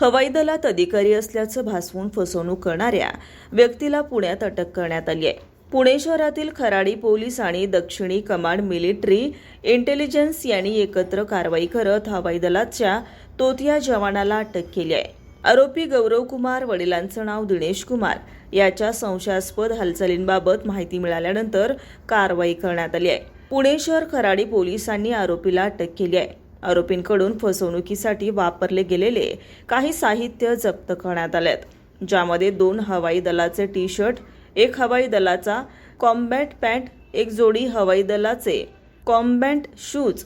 हवाई दलात अधिकारी असल्याचं भासवून फसवणूक करणाऱ्या व्यक्तीला पुण्यात अटक करण्यात आली आहे. पुणे शहरातील खराडी पोलीस आणि दक्षिणी कमांड मिलिटरी इंटेलिजन्स यांनी एकत्र कारवाई करत हवाई दलाच्या तोतिया जवानाला अटक केली आहे. आरोपी गौरव कुमार वडिलांचं नाव दिनेश कुमार याच्या संशयास्पद हालचालींबाबत माहिती मिळाल्यानंतर कारवाई करण्यात आली आहे. पुणे शहर खराडी पोलिसांनी आरोपीला अटक केली आहे. आरोपींकडून फसवणुकीसाठी वापरले गेलेले काही साहित्य जप्त करण्यात आलेत ज्यामध्ये दोन हवाई दलाचे टी शर्ट एक हवाई दलाचा कॉम्बॅट पॅन्ट एक जोडी हवाई दलाचे कॉम्बॅट शूज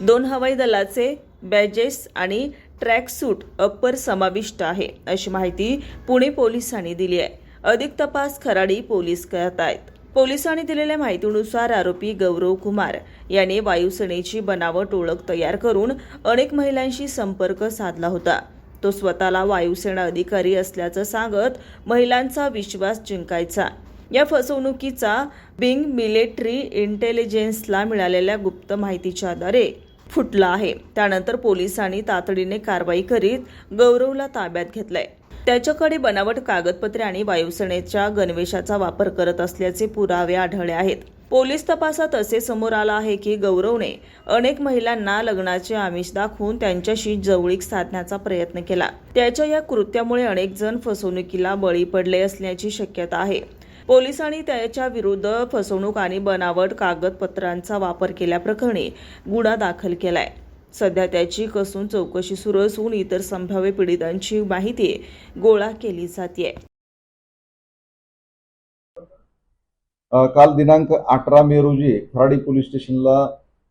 दोन हवाई दलाचे बॅजेस आणि ट्रॅक सूट अप्पर समाविष्ट आहे अशी माहिती पुणे पोलिसांनी दिली आहे. अधिक तपास खराडी पोलीस करत आहेत पोलिसांनी दिलेल्या माहितीनुसार आरोपी गौरव कुमार याने वायुसेनेची बनावट ओळख तयार करून अनेक महिलांशी संपर्क साधला होता. तो स्वतःला वायुसेना अधिकारी असल्याचं सांगत महिलांचा विश्वास जिंकायचा. या फसवणुकीचा बिंग मिलिटरी इंटेलिजन्सला मिळालेल्या गुप्त माहितीच्या आधारे फुटला आहे. त्यानंतर पोलिसांनी तातडीने कारवाई करीत गौरवला ताब्यात घेतलाय. त्याच्याकडे बनावट कागदपत्रे आणि वायुसेनेच्या गणवेशाचा वापर करत असल्याचे पुरावे आढळले आहेत. पोलीस तपासात असे समोर आलं आहे की गौरवने अनेक महिलांना लग्नाचे आमिष दाखवून त्यांच्याशी जवळीक साधण्याचा प्रयत्न केला. त्याच्या या कृत्यामुळे अनेक जण फसवणुकीला बळी पडले असण्याची शक्यता आहे. पोलिसांनी त्याच्या विरुद्ध फसवणूक आणि बनावट कागदपत्रांचा वापर केल्याप्रकरणी गुन्हा दाखल केलाय. सध्या त्याची कसून चौकशी सुरू असून इतर संभाव्य पीडितांची माहिती गोळा केली जाते काल दिनांक अठरा मे रोजी खराडी पोलीस स्टेशनला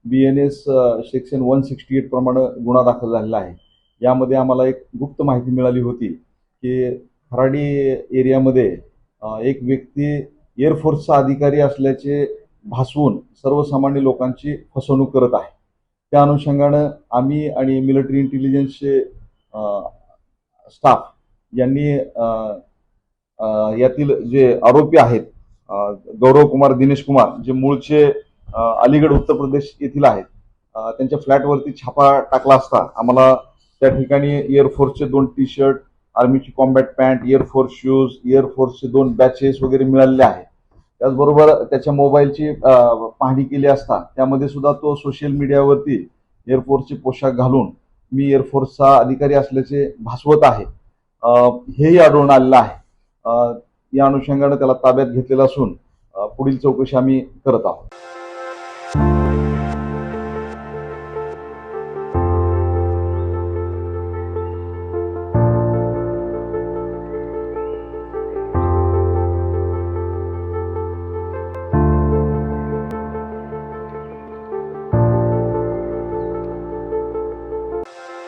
B N S section one sixty eight प्रमाणे गुन्हा दाखल झालेला आहे. यामध्ये आम्हाला एक गुप्त माहिती मिळाली होती की खराडी एरियामध्ये एक व्यक्ती एअरफोर्सचा अधिकारी असल्याचे भासवून सर्वसामान्य लोकांची फसवणूक करत आहे. त्या अनुषंगानं आम्ही आणि मिलिटरी इंटेलिजन्सचे स्टाफ यांनी यातील जे आरोपी आहेत गौरव कुमार दिनेश कुमार जे मूळचे अलीगड उत्तर प्रदेश येथील आहेत त्यांच्या फ्लॅटवरती छापा टाकला असता आम्हाला त्या ठिकाणी एअरफोर्सचे दोन T shirt आर्मीची combat pant air force shoes एअरफोर्सचे दोन बॅचेस वगैरे मिळालेले आहेत. त्याचबरोबर त्याच्या मोबाईलची पाहणी केली असता त्यामध्ये सुद्धा तो सोशल मीडियावरती एअरफोर्सचे पोशाख घालून मी एअरफोर्सचा अधिकारी असल्याचे भासवत आहे. हेही आढळून आलेलं आहे. या अनुषंगाने त्याला ताब्यात घेतलेलं असून पुढील चौकशी आम्ही करत आहोत.